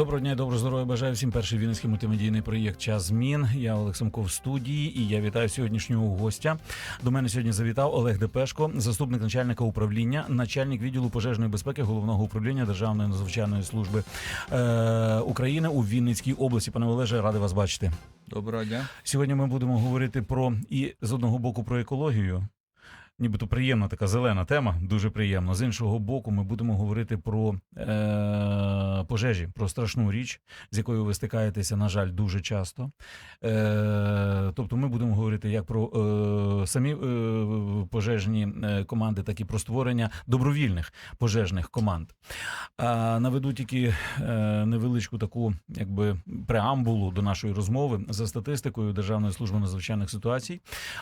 Доброго дня і доброго здоров'я. Бажаю всім перший вінницький мультимедійний проєкт Час змін. Я Олег Самко в студії і я вітаю сьогоднішнього гостя. До мене сьогодні завітав Олег Депешко, заступник начальника управління, начальник відділу пожежної безпеки головного управління Державної надзвичайної служби е, України у Вінницькій області. Пане Олеже, радий вас бачити. Доброго дня. Сьогодні ми будемо говорити про і з одного боку про екологію. Нібито приємна така зелена тема, дуже приємно. З іншого боку, ми будемо говорити про е, пожежі, про страшну річ, з якою ви стикаєтеся, на жаль, дуже часто. Е, тобто, ми будемо говорити як про е, самі е, пожежні е, команди, так і про створення добровільних пожежних команд. А наведу тільки е, невеличку таку, якби преамбулу до нашої розмови за статистикою Державної служби надзвичайних ситуацій.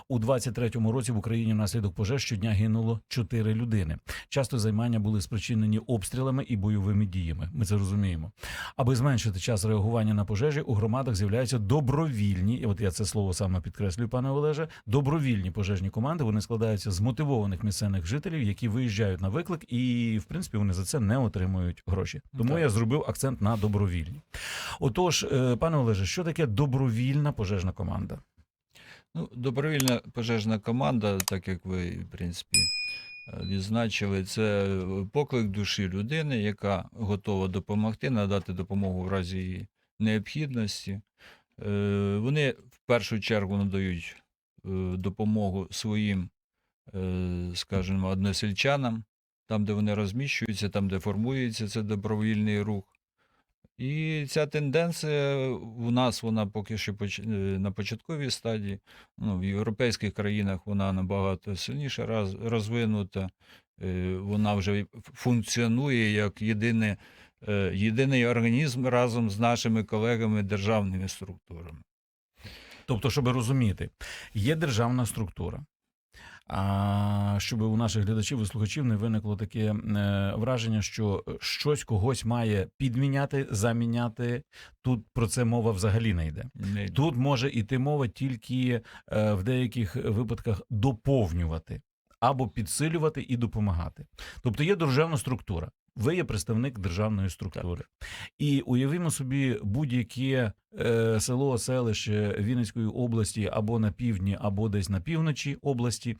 У 23-му році в Україні внаслідок пожеж щодня гинуло 4 людини. Часто займання були спричинені обстрілами і бойовими діями. Ми це розуміємо. Аби зменшити час реагування на пожежі, у громадах з'являються добровільні, і от я це слово саме підкреслюю, пане Олеже. Добровільні пожежні команди. Вони складаються з мотивованих місцевих жителів, які виїжджають на виклик, і в принципі вони за це не отримують гроші. Тому Так. я зробив акцент на добровільні. Отож, е, пане Олеже, що таке добровільна пожежна команда? Ну, добровільна пожежна команда, так як ви, в принципі, е, відзначили, це поклик душі людини, яка готова допомогти, надати допомогу в разі її необхідності. Е, Вони в першу чергу надають е, допомогу своїм, е, скажімо, односельчанам, там, де вони розміщуються, там, де формується це добровільний рух. І ця тенденція у нас вона поки що е, на початковій стадії. Ну, в європейських країнах вона набагато сильніше роз, розвинута. Е, Вона вже функціонує як єдине, е, єдиний організм разом з нашими колегами державними структурами. Тобто, щоб розуміти, є державна структура. А щоб у наших глядачів і слухачів не виникло таке е, враження, що щось когось має підміняти, заміняти. Тут про це мова взагалі не йде. Не йде. Тут може йти мова тільки е, в деяких випадках доповнювати або підсилювати і допомагати. Тобто є державна структура. Ви є представник державної структури. І уявімо собі будь-яке е, село, селище Вінницької області або на півдні, або десь на півночі області.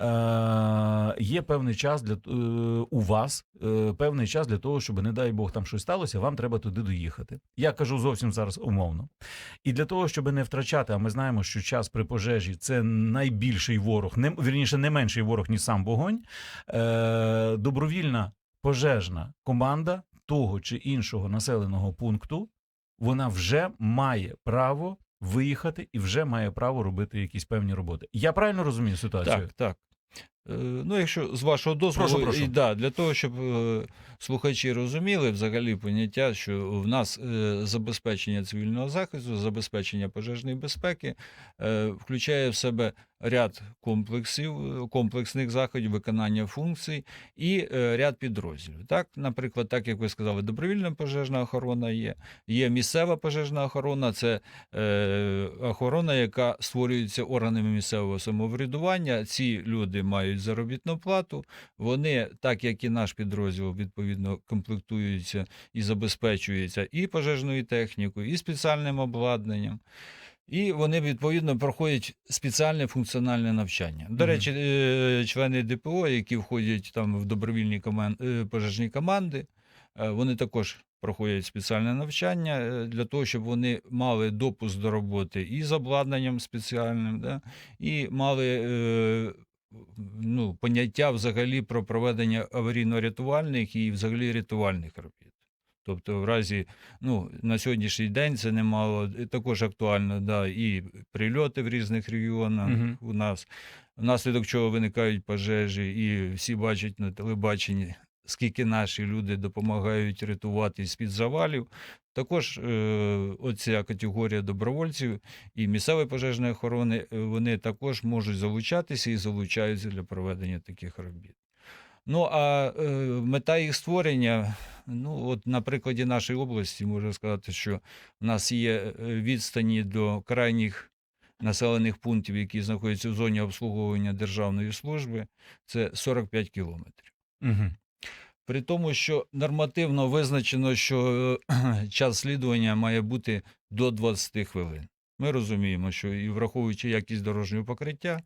Е, є певний час для е, у вас, е, певний час для того, щоб, не дай Бог, там щось сталося, вам треба туди доїхати. Я кажу зовсім зараз умовно. І для того, щоб не втрачати, а ми знаємо, що час при пожежі це найбільший ворог, не вірніше, не менший ворог, ніж сам вогонь. Е, добровільна пожежна команда того чи іншого населеного пункту, вона вже має право виїхати і вже має право робити якісь певні роботи. Я правильно розумію ситуацію? Так, так. Е, Ну, якщо з вашого дозволу, Прошу, прошу. І, да, для того, щоб е, слухачі розуміли взагалі поняття, що в нас е, забезпечення цивільного захисту, забезпечення пожежної безпеки е, включає в себе ряд комплексів, комплексних заходів, виконання функцій і е, ряд підрозділів. Так, наприклад, так як ви сказали, добровільна пожежна охорона є, є місцева пожежна охорона, це е, охорона, яка створюється органами місцевого самоврядування. Ці люди мають заробітну плату. Вони, так як і наш підрозділ, відповідно комплектуються і забезпечуються і пожежною технікою, і спеціальним обладнанням. І вони відповідно проходять спеціальне функціональне навчання. До речі, е, члени ДПО, які входять там в добровільні коман- е, пожежні команди, е, вони також проходять спеціальне навчання для того, щоб вони мали допуск до роботи і з обладнанням спеціальним, да, і мали ну, поняття взагалі про проведення аварійно-рятувальних і взагалі рятувальних робіт. Тобто, в разі, ну, на сьогоднішній день це немало також актуально, да, і прильоти в різних регіонах Мгм. у нас, внаслідок чого виникають пожежі, і всі бачать на телебаченні, скільки наші люди допомагають рятувати з-під завалів. Також е, оця категорія добровольців і місцевої пожежної охорони, е, вони також можуть залучатися і залучаються для проведення таких робіт. Ну а е, мета їх створення, ну от на прикладі нашої області можна сказати, що в нас є е, відстані до крайніх населених пунктів, які знаходяться в зоні обслуговування державної служби, це 45 кілометрів. Угу. При тому, що нормативно визначено, що е, час слідування має бути до 20 хвилин. Ми розуміємо, що і враховуючи якість дорожнього покриття,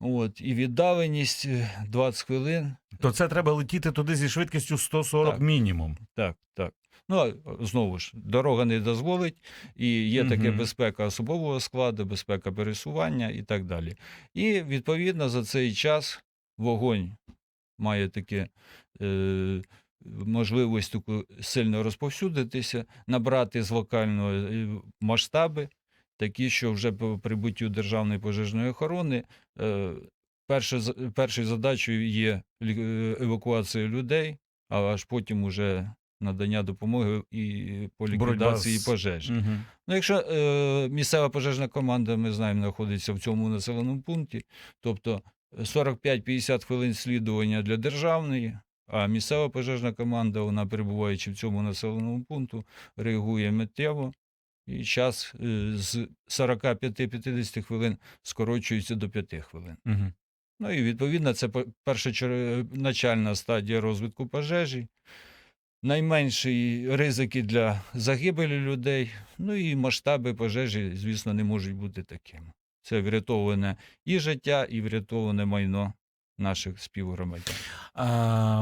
от, і віддаленість е, 20 хвилин, То це треба летіти туди зі швидкістю 140 Так. мінімум. так, так. Ну, а знову ж, дорога не дозволить, і є таке Мгм. безпека особового складу, безпека пересування і так далі. І відповідно за цей час вогонь має таке е, можливість таку сильно розповсюдитися, набрати з локального е, масштаби, такі, що вже по прибуттю Державної пожежної охорони. Е, першою задачею є е, евакуація людей, а аж потім уже надання допомоги і по ліквідації з- пожежі. Угу. Ну, якщо е, місцева пожежна команда, ми знаємо, знаходиться в цьому населеному пункті, тобто 45-50 хвилин слідування для державної, а місцева пожежна команда, вона перебуваючи в цьому населеному пункту, реагує миттєво. І час е, з 45-50 хвилин скорочується до 5 хвилин. Угу. Ну і відповідно це по- першоначальна стадія розвитку пожежі, найменші ризики для загибелі людей, ну і масштаби пожежі, звісно, не можуть бути такими. Це врятоване і життя, і врятоване майно наших співгромадян.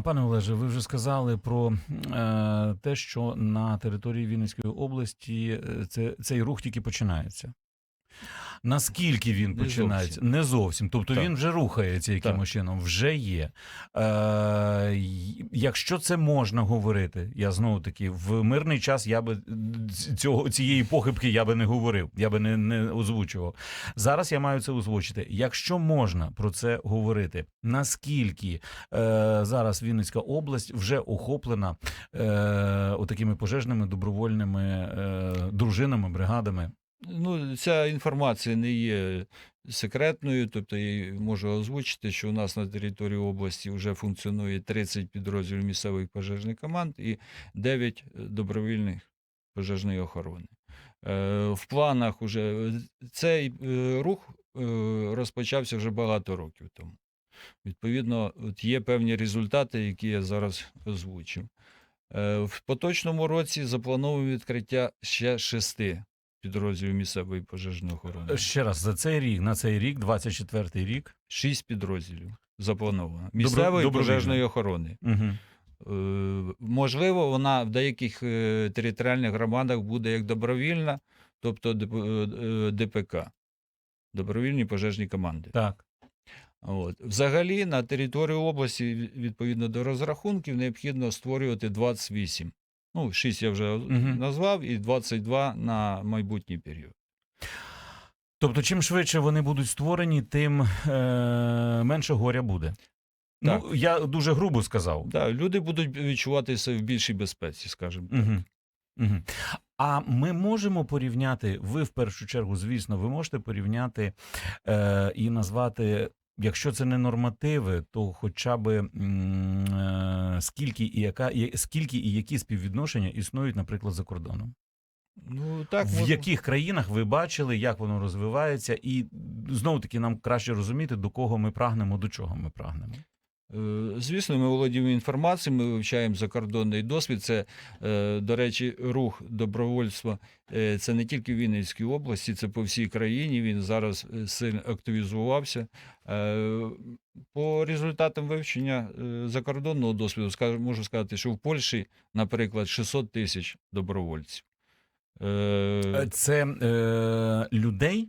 Пане Олеже, ви вже сказали про е, те, що на території Вінницької області е, це, цей рух тільки починається. Наскільки він Не починається? зовсім. Не зовсім. Тобто Так. він вже рухається якимось Так. чином, вже є. Е, якщо це можна говорити, я знову таки в мирний час я би цього цієї похибки я би не говорив, я би не, не озвучував. Зараз я маю це озвучити. Якщо можна про це говорити, наскільки е, зараз Вінницька область вже охоплена е, отакими пожежними добровольними е, дружинами, бригадами? Ну, ця інформація не є секретною, тобто я можу озвучити, що у нас на території області вже функціонує 30 підрозділів місцевих пожежних команд і 9 добровільних пожежної охорони. Е, В планах уже цей е, рух е, розпочався вже багато років тому. Відповідно, от є певні результати, які я зараз озвучив. Е, В поточному році заплановано відкриття ще шести підрозділів місцевої пожежної охорони. Ще раз за цей рік, на цей рік, 24-й рік. Шість підрозділів заплановано. Місцевої добровільно. пожежної охорони. Угу. Е, Можливо, вона в деяких е, територіальних громадах буде як добровільна, тобто е, ДПК. Добровільні пожежні команди. Так. От. Взагалі на території області, відповідно до розрахунків, необхідно створювати 28. Ну, 6 я вже Мгм. назвав, і 22 на майбутній період. Тобто, чим швидше вони будуть створені, тим е, менше горя буде. Так. Ну, я дуже грубо сказав. Да, люди будуть відчуватися в більшій безпеці, скажімо так. Угу. Угу. А ми можемо порівняти, ви в першу чергу, звісно, ви можете порівняти е, і назвати, якщо це не нормативи, то хоча б е, скільки і яка скільки і які співвідношення існують, наприклад, за кордоном. Ну, так, в от... яких країнах ви бачили, як воно розвивається, і знову таки нам краще розуміти, до кого ми прагнемо, до чого ми прагнемо. Е, Звісно, ми володіємо інформацією, ми вивчаємо закордонний досвід. Це, е, до речі, рух добровольства. е, Це не тільки в Вінницькій області, це по всій країні. Він зараз сильно активізувався. По результатам вивчення закордонного досвіду, можу сказати, що в Польщі, наприклад, 600 тисяч добровольців. Це е, людей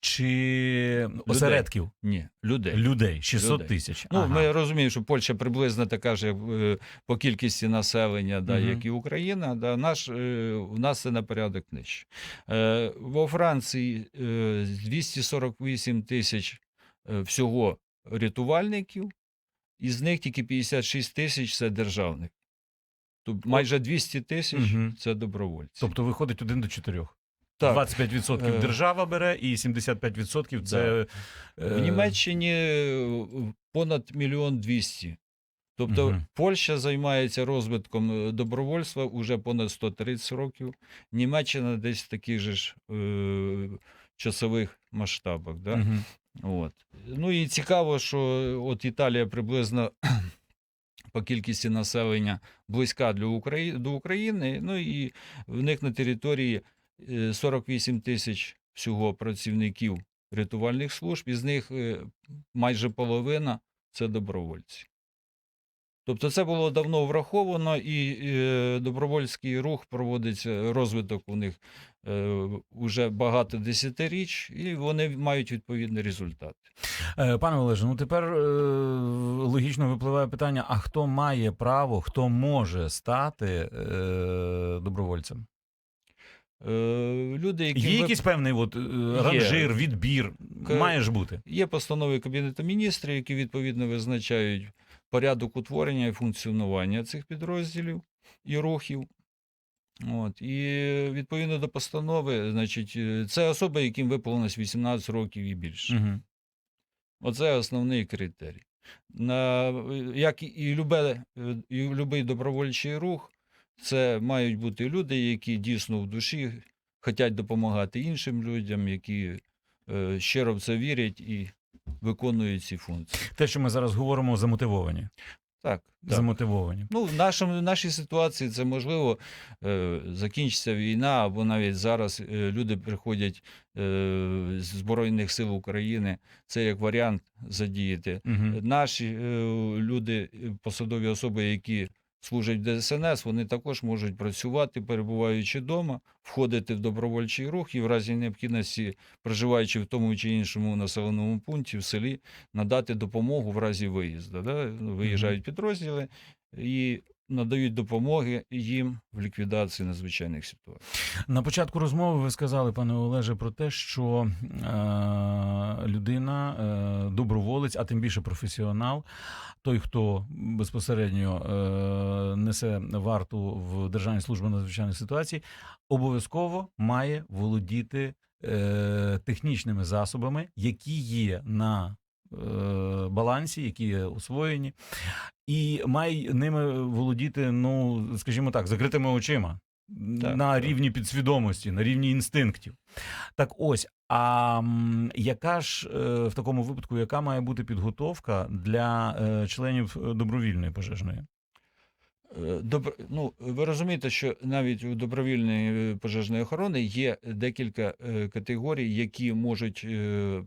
чи осередків? Ні, людей. Людей 600 Людей. тисяч. Ну, Ага. ми розуміємо, що Польща приблизно така ж е, по кількості населення, да, Мгм. як і Україна. Да, наш, е, у нас це на порядок нижче. Е, во Франції е, 248 тисяч всього рятувальників, із них тільки 56 тисяч це державних. Тобто майже 200 тисяч Мгм. це добровольці. Тобто виходить один до чотирьох. Так, 25% Е. держава бере, і 75% це е, В Німеччині е, понад мільйон двісті. Тобто Мгм. Польща займається розвитком добровольства уже понад 130 років. Німеччина десь в таких же ж е, часових масштабах. Да? Мгм. От. Ну і цікаво, що от Італія приблизно по кількості населення близька для Украї... до України. Ну і в них на території 48 тисяч всього працівників рятувальних служб, із них е, майже половина це добровольці. Тобто це було давно враховано, і е, добровольський рух проводиться, розвиток у них е, вже багато десятиріч, і вони мають відповідний результат. Е, Пане Олеже, ну тепер е, логічно випливає питання: а хто має право, хто може стати е, добровольцем? Е, люди, які Є ви- якийсь певний от, е, ранжир, відбір? К- Має ж бути. Є постанови Кабінету міністрів, які відповідно визначають порядок утворення і функціонування цих підрозділів і рухів. От. І відповідно до постанови, значить, е, це особи, яким виповнилось 18 років і більше. Угу. Оце основний критерій. На, як і любе, і любий добровольчий рух, це мають бути люди, які дійсно в душі хочуть допомагати іншим людям, які е, щиро в це вірять і виконують ці функції. Те, що ми зараз говоримо, замотивовані. Так, так. Замотивовані. Ну, в, нашому, в нашій ситуації це можливо е, закінчиться війна, або навіть зараз е, люди приходять е, з Збройних сил України. Це як варіант задіяти. Угу. Наші е, люди, посадові особи, які служать в ДСНС, вони також можуть працювати, перебуваючи вдома, входити в добровольчий рух і в разі необхідності, проживаючи в тому чи іншому населеному пункті, в селі, надати допомогу в разі виїзду. Да? Ну, Виїжджають підрозділи і надають допомоги їм в ліквідації надзвичайних ситуацій. На початку розмови ви сказали, пане Олеже, про те, що е, людина, е, доброволець, а тим більше професіонал, той, хто безпосередньо е, несе варту в Державній службі надзвичайних ситуацій, обов'язково має володіти е, технічними засобами, які є на е, балансі, які є освоєні, і має ними володіти, ну скажімо так, закритими очима. Так, на так. рівні підсвідомості, на рівні інстинктів. Так ось, а яка ж е, в такому випадку, яка має бути підготовка для е, членів е, добровільної пожежної? Добр... Ну, ви розумієте, що навіть у добровільної пожежної охорони є декілька категорій, які можуть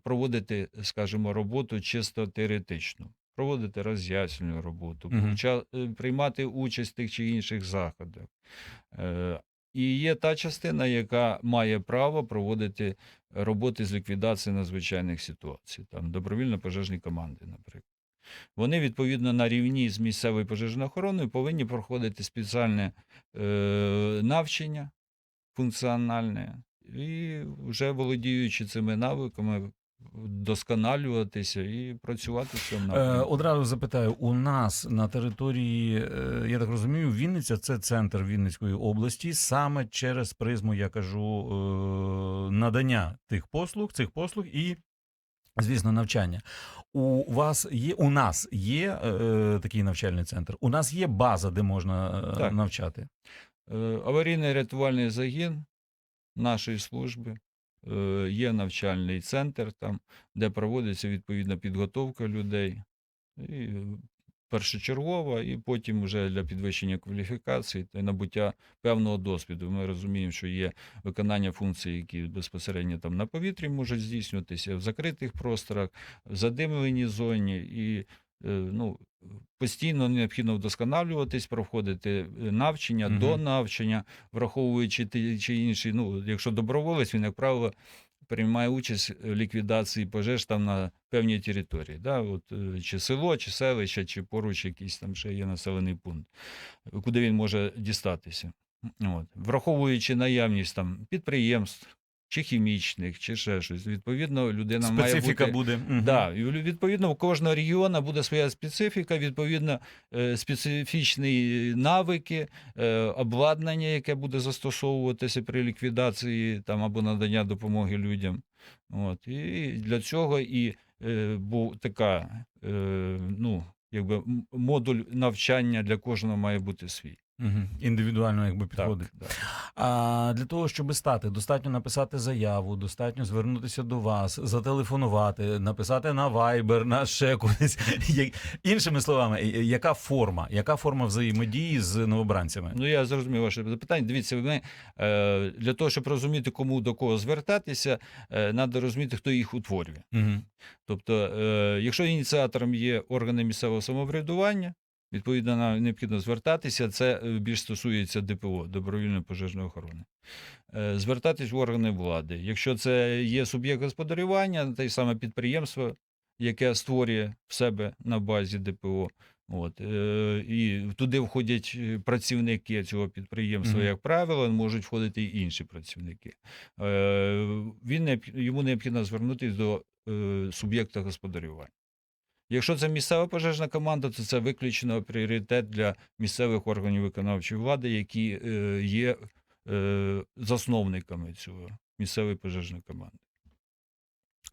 проводити, скажімо, роботу чисто теоретично, проводити роз'яснювальну роботу, е, приймати участь в тих чи інших заходах. Е, І є та частина, яка має право проводити роботи з ліквідації надзвичайних ситуацій, там добровільно пожежні команди, наприклад. Вони відповідно на рівні з місцевою пожежною охороною повинні проходити спеціальне е, навчання функціональне і вже володіючи цими навиками, досконалюватися і працювати в цьому Е, напрямку. одразу запитаю: у нас на території, е, я так розумію, Вінниця це центр Вінницької області, саме через призму, я кажу, е, надання тих послуг, цих послуг і. Звісно, навчання. У вас є, у нас є е, такий навчальний центр. У нас є база, де можна Так. навчати. Аварійний рятувальний загін нашої служби. Е, Є навчальний центр, там, де проводиться відповідна підготовка людей. І першочергова, і потім вже для підвищення кваліфікації та набуття певного досвіду. Ми розуміємо, що є виконання функцій, які безпосередньо там на повітрі можуть здійснюватися, в закритих просторах, в задимленій зоні. І ну, постійно необхідно вдосконалюватись, проходити е, навчання Мгм. до навчання, враховуючи ті чи інші. Ну, якщо доброволець, він, як правило, приймає участь в ліквідації пожеж там на певній території. Да? От, е, чи село, чи селище, чи поруч якийсь там ще є населений пункт, куди він може дістатися. От. Враховуючи наявність там підприємств, чи хімічних, чи ще щось. Відповідно, людина має Специфіка бути. буде. Мгм. Да, відповідно, у кожного регіону буде своя специфіка, відповідно, е, специфічні навики, е, обладнання, яке буде застосовуватися при ліквідації там, або надання допомоги людям. От. І для цього і е, був така, ну, якби модуль навчання для кожного має бути свій. Угу. Індивідуально якби Так, підходить. А для того, щоб стати, достатньо написати заяву, достатньо звернутися до вас, зателефонувати, написати на Viber, на ще кудись. Іншими словами, яка форма? Яка форма взаємодії з новобранцями? Ну, я зрозумів ваше запитання. Дивіться, ми е, для того, щоб розуміти, кому до кого звертатися, треба розуміти, хто їх утворює. Угу. Тобто, е, якщо ініціатором є органи місцевого самоврядування, відповідно нам необхідно звертатися. Це е, більш стосується ДПО добровільної пожежної охорони. Е, Звертатись в органи влади. Якщо це є суб'єкт господарювання, те саме підприємство, яке створює в себе на базі ДПО. От, е, і туди входять працівники цього підприємства, Мгм. як правило, можуть входити і інші працівники. Він йому необхідно звернутися до суб'єкта господарювання. Якщо це місцева пожежна команда, то це виключно пріоритет для місцевих органів виконавчої влади, які е, є е, засновниками цього місцевої пожежної команди.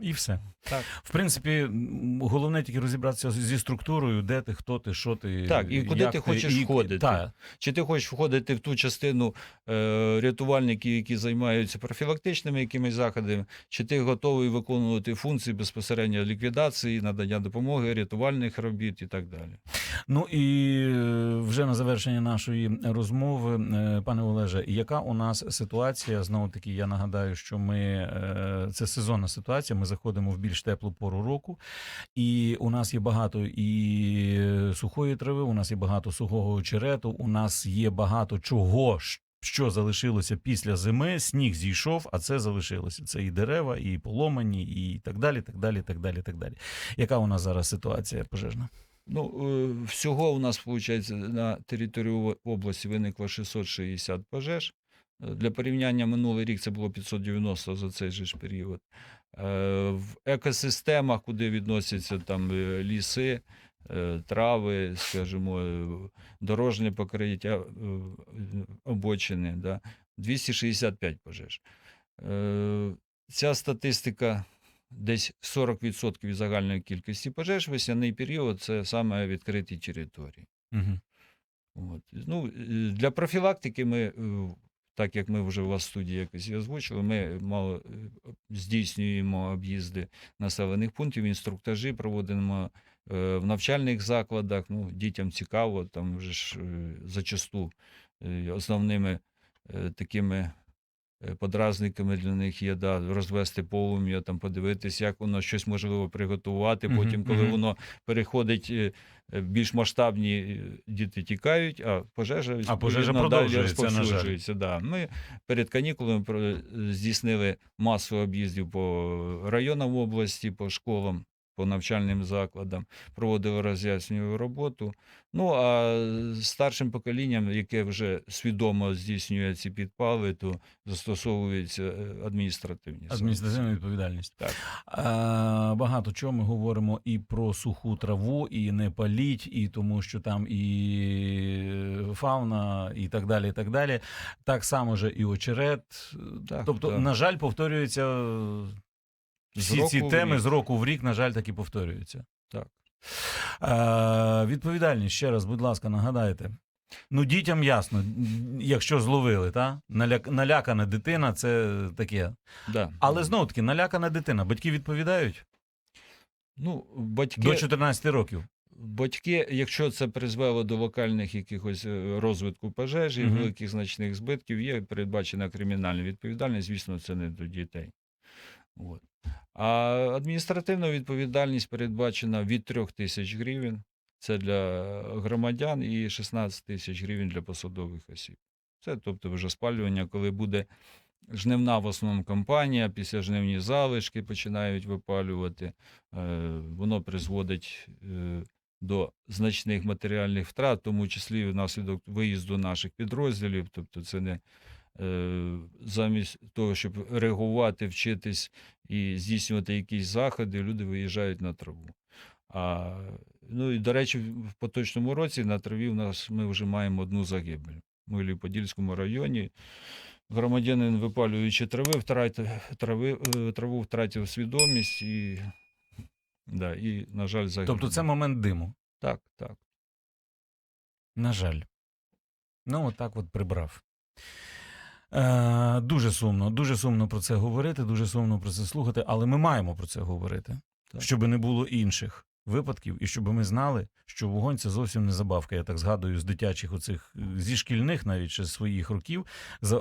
І все. Так. В принципі, головне тільки розібратися зі структурою, де ти, хто ти, що ти. Так, і куди ти хочеш і- входити. Так, Чи ти хочеш входити в ту частину е, рятувальників, які займаються профілактичними якимись заходами, чи ти готовий виконувати функції безпосередньо ліквідації, надання допомоги, рятувальних робіт і так далі. Ну і е, вже на завершення нашої розмови, е, пане Олеже, яка у нас ситуація? Знову таки, я нагадаю, що ми е, це сезонна ситуація. Ми заходимо в більш теплу пору року, і у нас є багато і сухої трави, у нас є багато сухого очерету, у нас є багато чого. Що залишилося після зими, сніг зійшов, а це залишилося. Це і дерева, і поломані, і так далі, так далі, так далі, так далі. Яка у нас зараз ситуація пожежна? Ну, е, всього у нас, виходить, на території області виникло 660 пожеж. Е, Для порівняння минулий рік це було 590 за цей же ж період. Е, В екосистемах, куди відносяться там е, ліси, е, трави, скажімо, дорожнє покриття, обочини, да, 265 пожеж. Ця статистика десь 40% від загальної кількості пожеж, весняний період це саме відкриті території. Угу. От. Ну, для профілактики ми, так як ми вже у вас в студії якось озвучили, ми мало е, здійснюємо об'їзди населених пунктів, інструктажі проводимо е, в навчальних закладах. Ну, дітям цікаво, там вже ж е, зачасту основними такими подразниками для них є да, розвести полум'я, там подивитись, як воно щось можливо приготувати. Потім, коли воно переходить е, е, більш масштабні, е, діти тікають, а пожежа, А пожежа далі розповсюджується. Да. Ми перед канікулами е, здійснили масу об'їздів по районам області, по школам. По навчальним закладам проводили роз'яснювальну роботу. Ну а старшим поколінням, яке вже свідомо здійснює ці підпали, то застосовуються е, адміністративні. Адміністративна відповідальність. Так. А, багато чого ми говоримо і про суху траву, і не паліть, і тому, що там і фауна, і так далі. і Так далі. Так само же і очерет. Так, тобто, так. на жаль, повторюються З всі року ці в теми рік. з року в рік, на жаль, так і повторюються. Так. А, відповідальність ще раз, будь ласка, нагадайте. Ну, дітям ясно, якщо зловили, та? Наляк... налякана дитина це таке. Да. Але знову таки, налякана дитина. Батьки відповідають ну, батьки, до 14 років. батьки, якщо це призвело до локальних якихось е, розвитку пожежі, Мгм. великих значних збитків, є передбачена кримінальна відповідальність. Звісно, це не до дітей. От. А адміністративна відповідальність передбачена від 3 тисяч гривень. Це для громадян і 16 тисяч гривень для посадових осіб. Це тобто вже спалювання, коли буде жнивна в основному кампанія, після жнивні залишки починають випалювати. Е, Воно призводить е, до значних матеріальних втрат, в тому числі внаслідок виїзду наших підрозділів. Тобто, це не е, замість того, щоб реагувати, вчитись і здійснювати якісь заходи, люди виїжджають на траву. А, ну і до речі, в поточному році на траві в нас ми вже маємо одну загибель. В Милі-Подільському районі громадянин, випалюючи трави, втратив, трави, е, траву втратив свідомість і, да, і на жаль, загинув. Тобто це момент диму. Так, так. На жаль. Ну, отак от прибрав. Е, дуже сумно, дуже сумно про це говорити, дуже сумно про це слухати, але ми маємо про це говорити, Так. щоб не було інших випадків, і щоб ми знали, що вогонь це зовсім не забавка. Я так згадую з дитячих оцих е, зі шкільних, навіть ще з своїх років. За, е,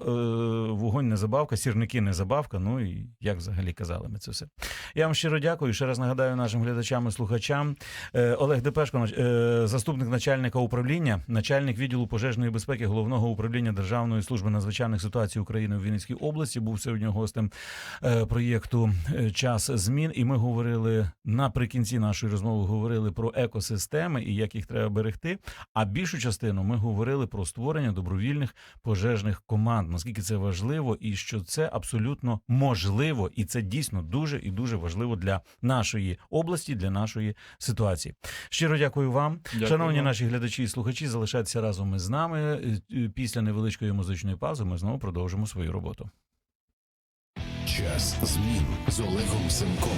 вогонь не забавка, сірники не забавка. Ну і як взагалі казали ми це все. Я вам щиро дякую. Ще раз нагадаю нашим глядачам і слухачам. Е, Олег Депешко, е, заступник начальника управління, начальник відділу пожежної безпеки головного управління Державної служби надзвичайних ситуацій України в Вінницькій області, був сьогодні гостем е, проєкту е, Час змін. І ми говорили наприкінці нашої розмови говорили про екосистеми і як їх треба берегти. А більшу частину ми говорили про створення добровільних пожежних команд. Наскільки це важливо, і що це абсолютно можливо, і це дійсно дуже і дуже важливо для нашої області, для нашої ситуації. Щиро дякую вам, Дякую шановні наші глядачі і слухачі. Залишайтеся разом із нами. Е, е, Після невеличкої музичної паузи ми знову продовжимо свою роботу. Час змін з Олегом Семком.